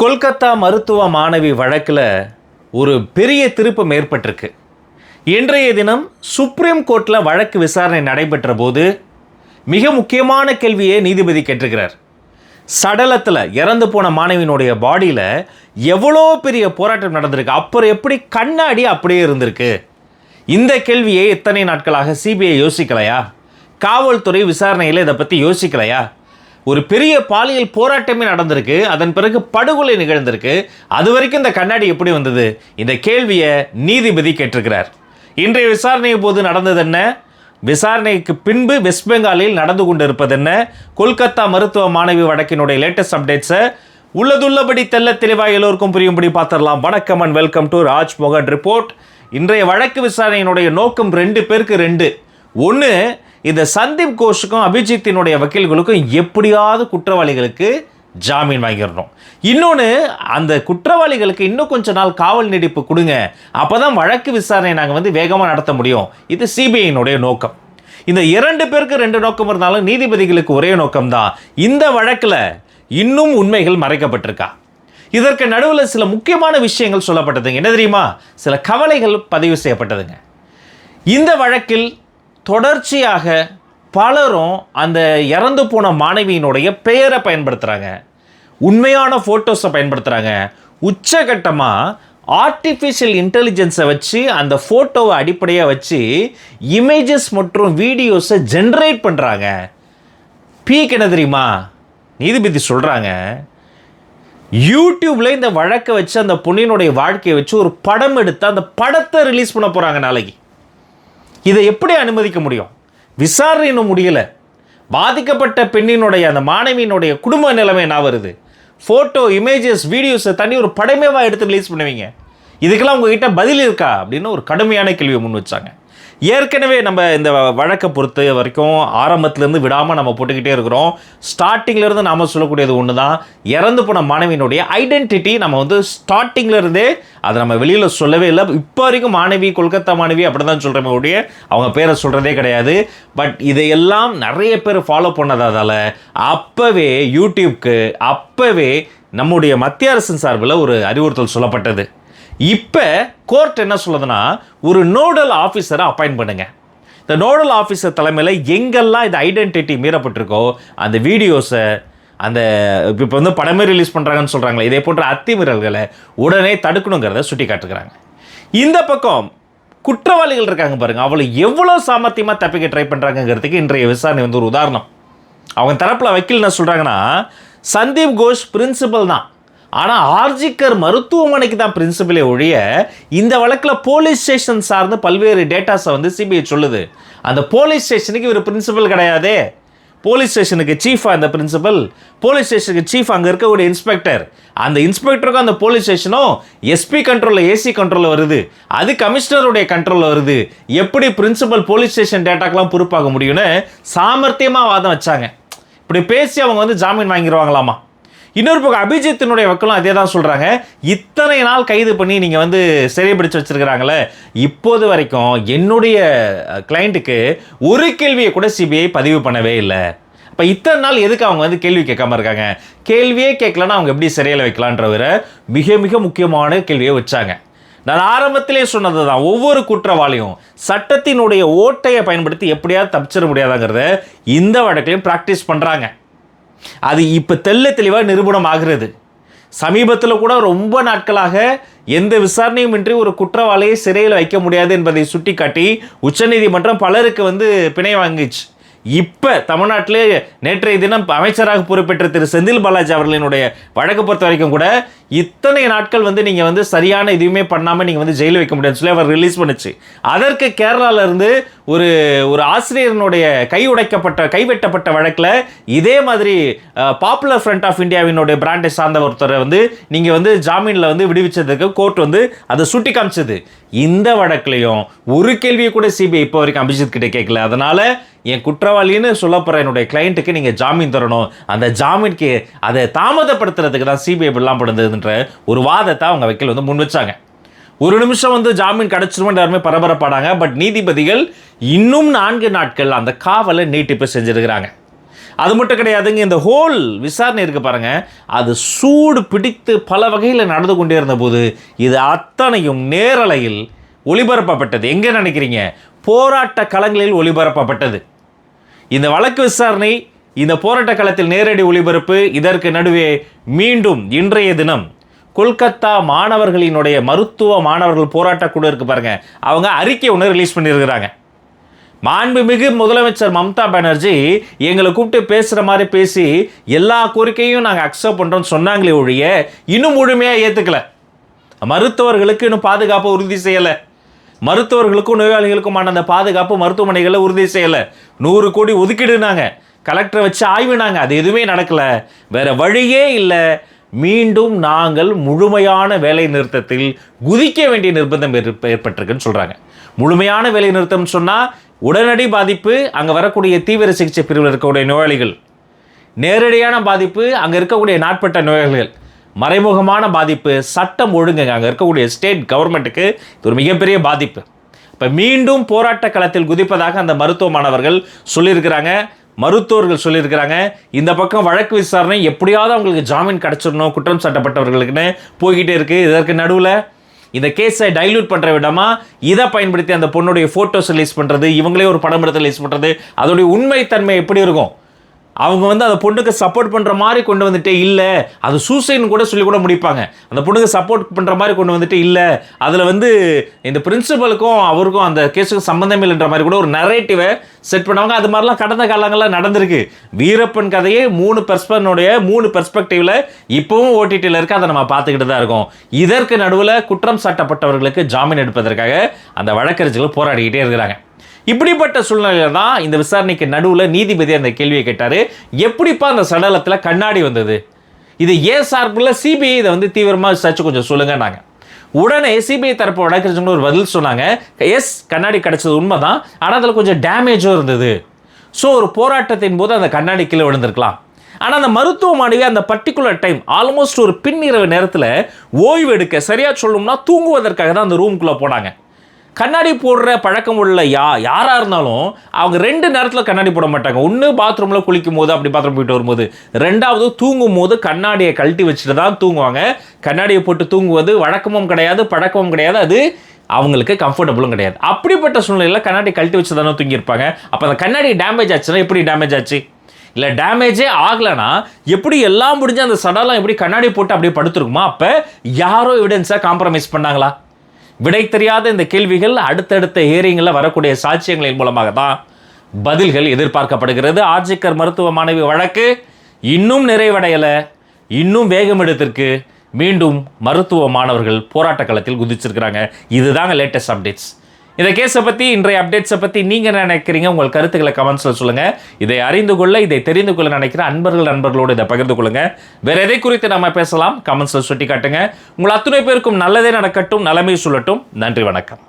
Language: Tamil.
கொல்கத்தா மருத்துவ மாணவி வழக்கில் ஒரு பெரிய திருப்பம் ஏற்பட்டிருக்கு இன்றைய தினம் சுப்ரீம் கோர்ட்டில் வழக்கு விசாரணை நடைபெற்ற போது மிக முக்கியமான கேள்வியை நீதிபதி கேட்டிருக்கிறார். சடலத்தில் இறந்து போன மாணவியினுடைய பாடியில் எவ்வளோ பெரிய போராட்டம் நடந்திருக்கு அப்புறம் எப்படி கண்ணாடி அப்படியே இருந்திருக்கு? இந்த கேள்வியை எத்தனை நாட்களாக சிபிஐ யோசிக்கலையா? காவல்துறை விசாரணையில் இதை பற்றி யோசிக்கலையா? ஒரு பெரிய பாலியல் போராட்டமே நடந்திருக்கு. அதன் பிறகு படுகொலை நிகழ்ந்திருக்கு. அது வரைக்கும் இந்த கண்ணாடி எப்படி வந்தது? இந்த கேள்வியை நீதிபதி கேட்டிருக்கிறார். இன்றைய விசாரணையின் போது நடந்தது என்ன? விசாரணைக்கு பின்பு வெஸ்ட் பெங்காலில் நடந்து கொண்டிருப்பது என்ன? கொல்கத்தா மருத்துவ மாணவி வழக்கினுடைய லேட்டஸ்ட் அப்டேட்ஸை உள்ளதுள்ளபடி தெல்ல தெளிவாக எல்லோருக்கும் புரியும்படி பார்த்துடலாம். வணக்கம் அண்ட் வெல்கம் டு ராஜ் மோகன் ரிப்போர்ட் இன்றைய வழக்கு விசாரணையினுடைய நோக்கம் ரெண்டு பேருக்கு ரெண்டு. ஒன்று இந்த சந்தீப் கோஷுக்கும் அபிஜித்தினுடைய வக்கீல்களுக்கும் எப்படியாவது குற்றவாளிகளுக்கு ஜாமீன் வாங்கிடணும். இன்னொன்று அந்த குற்றவாளிகளுக்கு இன்னும் கொஞ்ச நாள் காவல் நீடிப்பு கொடுங்க. அப்போ தான் வழக்கு விசாரணை நாங்கள் வந்து வேகமாக நடத்த முடியும். இது சிபிஐனுடைய நோக்கம். இந்த இரண்டு பேருக்கு ரெண்டு நோக்கம் இருந்தாலும் நீதிபதிகளுக்கு ஒரே நோக்கம்தான். இந்த வழக்கில் இன்னும் உண்மைகள் மறைக்கப்பட்டிருக்கா? இதற்கு நடுவில் சில முக்கியமான விஷயங்கள் சொல்லப்பட்டதுங்க. என்ன தெரியுமா? சில கவலைகள் பதிவு செய்யப்பட்டதுங்க. இந்த வழக்கில் தொடர்ச்சியாக பலரும் அந்த இறந்து போன மாணவியினுடைய பெயரை பயன்படுத்துகிறாங்க உண்மையான ஃபோட்டோஸை பயன்படுத்துகிறாங்க உச்சகட்டமாக ஆர்டிஃபிஷியல் இன்டெலிஜென்ஸை வச்சு அந்த ஃபோட்டோவை அடிப்படையாக வச்சு இமேஜஸ் மற்றும் வீடியோஸை ஜென்ரேட் பண்ணுறாங்க பீக் என்ன தெரியுமா? நீதிபதி சொல்கிறாங்க யூடியூப்பில் இந்த வழக்கை வச்சு அந்த பொண்ணினுடைய வாழ்க்கையை வச்சு ஒரு படம் எடுத்து அந்த படத்தை ரிலீஸ் பண்ண போகிறாங்க நாளைக்கு. இதை எப்படி அனுமதிக்க முடியும்? விசாரணை இன்னும் முடியல. பாதிக்கப்பட்ட பெண்ணினுடைய அந்த மாணவியினுடைய குடும்ப நிலைமை என்ன வருது? ஃபோட்டோ இமேஜஸ் வீடியோஸை தனி ஒரு படமேவாக எடுத்து ரிலீஸ் பண்ணுவீங்க. இதுக்கெல்லாம் உங்ககிட்ட பதில் இருக்கா? அப்படின்னு ஒரு கடுமையான கேள்வியை முன் வச்சாங்க. ஏற்கனவே நம்ம இந்த வழக்கை பொறுத்த வரைக்கும் ஆரம்பத்துலேருந்து விடாமல் நம்ம போட்டுக்கிட்டே இருக்கிறோம். ஸ்டார்டிங்லேருந்து நாம் சொல்லக்கூடியது ஒன்று தான் இறந்து போன மாணவியினுடைய ஐடென்டிட்டி நம்ம வந்து ஸ்டார்டிங்லேருந்தே அதை நம்ம வெளியில் சொல்லவே இல்லை. இப்போ வரைக்கும் மாணவி கொல்கத்தா மாணவி அப்படி தான் சொல்கிறோமே ஒழிய அவங்க பேரை சொல்கிறதே கிடையாது. பட் இதையெல்லாம் நிறைய பேர் ஃபாலோ பண்ணதால் அப்போவே யூடியூப்க்கு அப்போவே நம்முடைய மத்திய அரசின் சார்பில் ஒரு அறிவுறுத்தல் சொல்லப்பட்டது. இப்போ கோர்ட் என்ன சொல்லுதுன்னா ஒரு நோடல் ஆஃபீஸரை அப்பாயிண்ட் பண்ணுங்க. இந்த நோடல் ஆஃபீஸர் தலைமையில் எங்கெல்லாம் இந்த ஐடென்டிட்டி மீறப்பட்டிருக்கோ அந்த வீடியோஸை அந்த இப்போ வந்து படமே ரிலீஸ் பண்ணுறாங்கன்னு சொல்கிறாங்களே இதே போன்ற அத்துமீறல்களை உடனே தடுக்கணுங்கிறத சுட்டி காட்டுக்கிறாங்க இந்த பக்கம் குற்றவாளிகள் இருக்காங்க பாருங்கள் அவளை எவ்வளோ சாமர்த்தியமாக தப்பிக்க ட்ரை பண்ணுறாங்கங்கிறதுக்கு இன்றைய விசாரணை வந்து ஒரு உதாரணம். அவங்க தரப்பில் வக்கீல் என்ன சொல்கிறாங்கன்னா சந்தீப் கோஷ் பிரின்சிபல் தான். ஆனால் ஆர்ஜிக்கர் மருத்துவமனைக்கு தான் பிரின்சிபலே ஒழிய இந்த வழக்கில் போலீஸ் ஸ்டேஷன் சார்ந்து பல்வேறு டேட்டாஸை வந்து சிபிஐ சொல்லுது. அந்த போலீஸ் ஸ்டேஷனுக்கு இவர் பிரின்சிபல் கிடையாதே. போலீஸ் ஸ்டேஷனுக்கு சீஃபாக அந்த பிரின்சிபல் போலீஸ் ஸ்டேஷனுக்கு சீஃப் அங்கே இருக்கக்கூடிய இன்ஸ்பெக்டர் அந்த இன்ஸ்பெக்டருக்கும் அந்த போலீஸ் ஸ்டேஷனும் எஸ்பி கண்ட்ரோலில் ஏசி கண்ட்ரோலில் வருது. அது கமிஷனருடைய கண்ட்ரோலில் வருது. எப்படி பிரின்சிபல் போலீஸ் ஸ்டேஷன் டேட்டாக்கெலாம் பொறுப்பாக முடியும்னு சாமர்த்தியமாக வாதம் வச்சாங்க. இப்படி பேசி அவங்க வந்து ஜாமீன் வாங்கிடுவாங்களாமா இன்னொரு பக்கம் அபிஜித்தினுடைய வக்கலும் அதே தான் சொல்கிறாங்க இத்தனை நாள் கைது பண்ணி நீங்கள் வந்து சிறைபிடிச்சு வச்சுருக்கிறாங்களே இப்போது வரைக்கும் என்னுடைய கிளைண்ட்டுக்கு ஒரு கேள்வியை கூட சிபிஐ பதிவு பண்ணவே இல்லை. இப்போ இத்தனை நாள் எதுக்கு அவங்க வந்து கேள்வி கேட்காம இருக்காங்க? கேள்வியே கேட்கலன்னா அவங்க எப்படி சிறையில் வைக்கலான்றவர மிக மிக முக்கியமான கேள்வியை வச்சாங்க. நான் ஆரம்பத்திலே சொன்னது தான் ஒவ்வொரு குற்றவாளியும் சட்டத்தினுடைய ஓட்டையை பயன்படுத்தி எப்படியாவது தப்பிச்சிட முடியாதாங்கிறத இந்த வழக்கிலையும் ப்ராக்டிஸ் பண்ணுறாங்க அது இப்போ தெல்ல தெளிவாக நிரூபணம் ஆகிறது சமீபத்தில் கூட ரொம்ப நாட்களாக எந்த விசாரணையும் இன்றி ஒரு குற்றவாளியை சிறையில் வைக்க முடியாது என்பதை சுட்டிக்காட்டி உச்சநீதிமன்றம் பலருக்கு வந்து பிணை வாங்கிச்சு. இப்போ தமிழ்நாட்டிலே நேற்றைய தினம் அமைச்சராக பொறுப்பேற்ற திரு செந்தில் பாலாஜி அவர்களினுடைய வழக்கு பொறுத்த வரைக்கும் கூட இத்தனை நாட்கள் வந்து நீங்கள் வந்து சரியான எதுவுமே பண்ணாமல் நீங்கள் வந்து ஜெயிலில் வைக்க முடியாதுன்னு சொல்லி அவர் ரிலீஸ் பண்ணுச்சு. அதற்கு கேரளாவிலேருந்து ஒரு ஒரு ஆசிரியரனுடைய கை உடைக்கப்பட்ட கைவெட்டப்பட்ட வழக்கில் இதே மாதிரி பாப்புலர் ஃப்ரண்ட் ஆஃப் இந்தியாவினுடைய பிராண்டை சார்ந்த ஒருத்தரை வந்து நீங்கள் வந்து ஜாமீனில் வந்து விடுவிச்சதுக்கு கோர்ட் வந்து அதை சுட்டி காமிச்சது. இந்த வழக்குலையும் ஒரு கேள்வியை கூட சிபிஐ இப்போ வரைக்கும் அபிஜித் கிட்டே கேட்கல. அதனால என் குற்றவாளின்னு சொல்லப்படுற என்னுடைய கிளைண்ட்டுக்கு நீங்கள் ஜாமீன் தரணும். அந்த ஜாமீனுக்கு அதை தாமதப்படுத்துறதுக்கு தான் சிபிஐ இப்படிலாம் படுந்ததுன்ற ஒரு வாதத்தை அவங்க வக்கீல் வந்து முன் வச்சாங்க. ஒரு நிமிஷம் வந்து ஜாமீன் கிடச்சிருமோ எல்லாருமே பரபரப்பாடாங்க. பட் நீதிபதிகள் இன்னும் நான்கு நாட்கள் அந்த காவலை நீட்டிப்பு செஞ்சுருக்கிறாங்க. அது மட்டும் கிடையாதுங்க இந்த ஹோல் விசாரணை இருக்கு பாருங்கள் அது சூடு பிடித்து பல வகையில் நடந்து கொண்டே இருந்தபோது இது அத்தனையும் நேரலையில் ஒளிபரப்பப்பட்டது. எங்கே நினைக்கிறீங்க? போராட்ட களங்களில் ஒளிபரப்பப்பட்டது. இந்த வழக்கு விசாரணை இந்த போராட்ட களத்தில் நேரடி ஒளிபரப்பு இதற்கு நடுவே மீண்டும் இன்றைய தினம் கொல்கத்தா மாணவர்களினுடைய மருத்துவ மாணவர்கள் போராட்ட குழு இருக்கு பாருங்க. அவங்க அறிக்கை ஒன்று ரிலீஸ் பண்ணியிருக்கிறாங்க மாண்புமிகு முதலமைச்சர் மம்தா பானர்ஜி எங்களை கூப்பிட்டு பேசுகிற மாதிரி பேசி எல்லா கோரிக்கையும் நாங்கள் அக்செப்ட் பண்ணுறோம்னு சொன்னாங்களே ஒழிய இன்னும் முழுமையாக ஏற்றுக்கல மருத்துவர்களுக்கு இன்னும் பாதுகாப்பை உறுதி செய்யலை. மருத்துவர்களுக்கும் நோயாளிகளுக்குமான அந்த பாதுகாப்பு மருத்துவமனைகளில் உறுதி செய்யலை. நூறு கோடி ஒதுக்கிடுனாங்க. கலெக்டரை வச்சு ஆய்வுனாங்க. அது எதுவுமே நடக்கலை. வேற வழியே இல்லை. மீண்டும் நாங்கள் முழுமையான வேலை நிறுத்தத்தில் குதிக்க வேண்டிய நிர்பந்தம் ஏற்ப- ஏற்பட்டிருக்குன்னு சொல்கிறாங்க முழுமையான வேலை நிறுத்தம் சொன்னால் உடனடி பாதிப்பு அங்கே வரக்கூடிய தீவிர சிகிச்சை பிரிவில் இருக்கக்கூடிய நோயாளிகள். நேரடியான பாதிப்பு அங்கே இருக்கக்கூடிய நாட்பட்ட நோயாளிகள். மறைமுகமான பாதிப்பு சட்டம் ஒழுங்குங்க. அங்கே இருக்கக்கூடிய ஸ்டேட் கவர்மெண்ட்டுக்கு இது ஒரு மிகப்பெரிய பாதிப்பு. இப்போ மீண்டும் போராட்ட களத்தில் குதிப்பதாக அந்த மருத்துவ மாணவர்கள் சொல்லியிருக்கிறாங்க. மருத்துவர்கள் சொல்லியிருக்கிறாங்க. இந்த பக்கம் வழக்கு விசாரணை எப்படியாவது அவங்களுக்கு ஜாமீன் கிடச்சிடணும். குற்றம் சாட்டப்பட்டவர்களுக்குன்னு போய்கிட்டே இருக்குது இதற்கு நடுவில் இந்த கேஸை டைல்யூட் பண்ணுற விடமா இதை பயன்படுத்தி அந்த பொண்ணுடைய ஃபோட்டோஸ் ரிலீஸ் பண்ணுறது இவங்களே ஒரு படம் எடுத்து ரிலீஸ் பண்ணுறது அதோடைய உண்மைத்தன்மை எப்படி இருக்கும்? அவங்க வந்து அந்த பொண்ணுக்கு சப்போர்ட் பண்ணுற மாதிரி கொண்டு வந்துட்டே இல்லை. அது சூசைட்னு கூட சொல்லி கூட முடிப்பாங்க. அந்த பொண்ணுக்கு சப்போர்ட் பண்ணுற மாதிரி கொண்டு வந்துட்டு இல்லை. அதில் வந்து இந்த பிரின்சிபலுக்கும் அவருக்கும் அந்த கேஸுக்கும் சம்மந்தம் இல்லைன்ற மாதிரி கூட ஒரு நரேட்டிவை செட் பண்ணுவாங்க. அது மாதிரிலாம் கடந்த காலங்களில் நடந்திருக்கு. வீரப்பன் கதையே மூணு பெர்ஸ்பனுடைய மூணு பெர்ஸ்பெக்டிவில் இப்போவும் ஓடிடியில் இருக்க. அதை நம்ம பார்த்துக்கிட்டு தான் இருக்கோம். இதற்கு நடுவில் குற்றம் சாட்டப்பட்டவர்களுக்கு ஜாமீன் எடுப்பதற்காக அந்த வழக்கறிஞர்கள் போராடிக்கிட்டே இருக்கிறாங்க. இப்படிப்பட்ட சூழ்நிலையில தான் இந்த விசாரணைக்கு நடுவில் நீதிபதி அந்த கேள்வியை கேட்டார். எப்படிப்பா அந்த சடலத்தில் கண்ணாடி வந்தது? இது ஏன் சார்பில் சிபிஐ இதை வந்து தீவிரமாக விசாரிச்சு கொஞ்சம் சொல்லுங்க நாங்கள் உடனே சிபிஐ தரப்பு வழக்கறிஞர்கள் ஒரு பதில் சொன்னாங்க. எஸ் கண்ணாடி கிடைச்சது உண்மைதான். ஆனால் அதில் கொஞ்சம் டேமேஜும் இருந்தது. ஸோ ஒரு போராட்டத்தின் போது அந்த கண்ணாடி கீழே விழுந்திருக்கலாம். ஆனால் அந்த மருத்துவ அந்த பர்டிகுலர் டைம் ஆல்மோஸ்ட் ஒரு பின்னிரவு நேரத்தில் ஓய்வு எடுக்க சரியாக சொல்லணும்னா தூங்குவதற்காக தான் அந்த ரூம்குள்ளே போனாங்க. கண்ணாடி போடுற பழக்கம் உள்ள யா யாராக இருந்தாலும் அவங்க ரெண்டு நேரத்தில் கண்ணாடி போட மாட்டாங்க. ஒன்று பாத்ரூமில் குளிக்கும் போது அப்படி பாத்ரூம் போயிட்டு வரும்போது ரெண்டாவது தூங்கும் போது கண்ணாடியை கழட்டி வச்சுட்டு தான் தூங்குவாங்க. கண்ணாடியை போட்டு தூங்குவது வழக்கமும் கிடையாது பழக்கமும் கிடையாது. அது அவங்களுக்கு கம்ஃபர்டபுளும் கிடையாது. அப்படிப்பட்ட சூழ்நிலையில் கண்ணாடி கழட்டி வச்சு தானே தூங்கியிருப்பாங்க. அப்போ அந்த கண்ணாடி டேமேஜ் ஆச்சுன்னா எப்படி டேமேஜ் ஆச்சு? இல்லை டேமேஜே ஆகலைன்னா எப்படி எல்லாம் முடிஞ்சு அந்த சடலம் எப்படி கண்ணாடி போட்டு அப்படியே படுத்துருக்குமா? அப்போ யாரோ எவிடன்ஸாக காம்ப்ரமைஸ் பண்ணாங்களா? விடை தெரியாத இந்த கேள்விகள் அடுத்தடுத்த ஹியரிங்கில் வரக்கூடிய சாட்சியங்களின் மூலமாக தான் பதில்கள் எதிர்பார்க்கப்படுகிறது. ஆர்ஜிக்கர் மருத்துவ மாணவி வழக்கு இன்னும் நிறைவடையலை. இன்னும் வேகம் எடுத்திருக்கு. மீண்டும் மருத்துவ மாணவர்கள் போராட்ட களத்தில் குதிச்சிருக்கிறாங்க. இதுதாங்க லேட்டஸ்ட் அப்டேட்ஸ் இந்த கேஸை பற்றி இன்றைய அப்டேட்ஸை பற்றி நீங்கள் என்ன நினைக்கிறீங்க? உங்கள் கருத்துக்களை கமெண்ட்ஸில் சொல்லுங்கள் இதை அறிந்து கொள்ள இதை தெரிந்து கொள்ள நினைக்கிற அன்பர்கள் நண்பர்களோடு இதை பகிர்ந்து கொள்ளுங்க. வேறு எதை குறித்து நம்ம பேசலாம்? கமெண்ட்ஸில் சுட்டி காட்டுங்க உங்கள் அத்துணை பேருக்கும் நல்லதே நடக்கட்டும் நலமே சொல்லட்டும் நன்றி வணக்கம்.